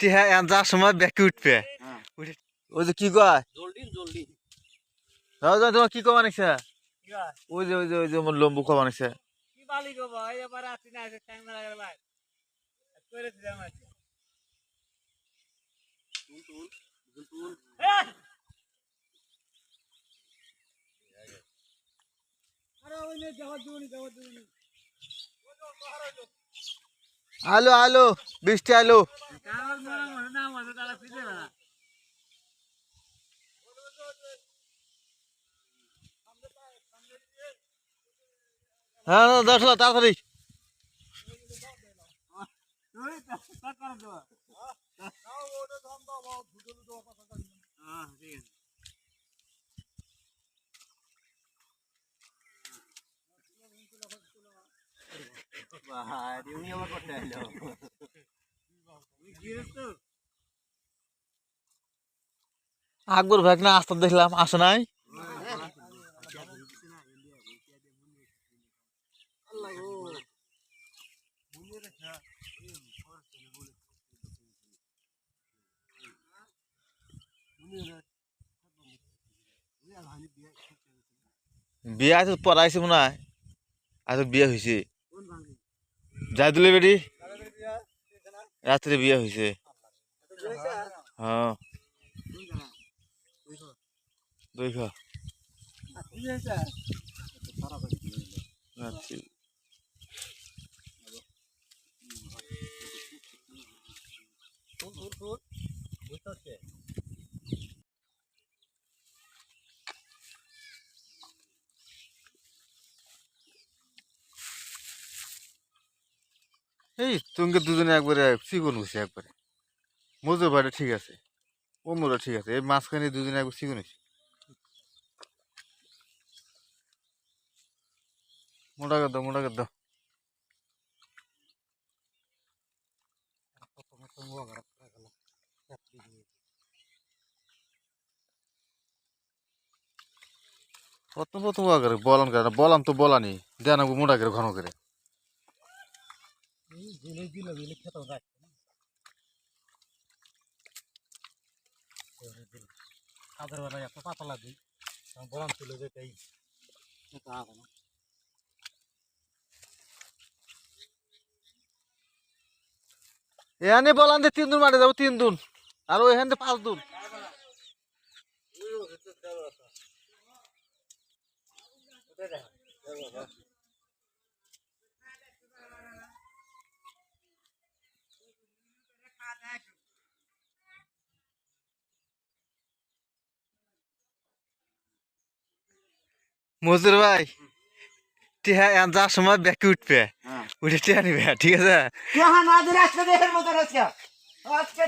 টিহা N যার সময় ব্যাকে উঠবে। হ্যাঁ। ওই যে কি কয়? দাও তোমার কি কবা হয়? ওই যে ওই যে ওই যে আমার লম্বু কবা নিছে কি বালি গো ভাই এবার আসি না এসে টাইম লাগা গেল ভাই। করে দিলাম আর ওই নে যাওয়া দিবনি যাওয়া দিবনি আলো আলো বৃষ্টি আলো। হ্যাঁ দশ তাড়াতাড়ি। হ্যাঁ ঠিক আছে। তুমি আমার করতে তুমি আকবর ভাই না আসতে দেখলাম, আসে নাই? বিয়া পড়াইছে মনে হয়। আজ বিয়ে হয়েছে যাই দিলে বেটি। রাত্রে বিয়ে হয়েছে হ্যাঁ। দুই এই তুমি দুজনে একবারে চিকন হয়েছে একবারে। মজুর ভাইটা ঠিক আছে মোরা ঠিক আছে, এই মাঝখানে দুজনে একবার চিকন হয়েছে মোটা করে দাও, মোটা করে দাও। প্রথম প্রথম আগে বলান করে বলাম তো বলানি দেন মোটা করে, ঘন করে। দিলে দিলে দিলে খেতে রাখ কাদের বেলা। এত পাতলা দিই বরাম তুলে যেটাই এখানে বলান যে তিন দিন মাঠে যাব, তিন দিন। আর ওইখান থেকে পাঁচ দিন। মজুর ভাই টিহা যার সময় ব্যাকে উঠবে। হ্যাঁ। উঠে টিহা নিবে ঠিক আছে? আজকে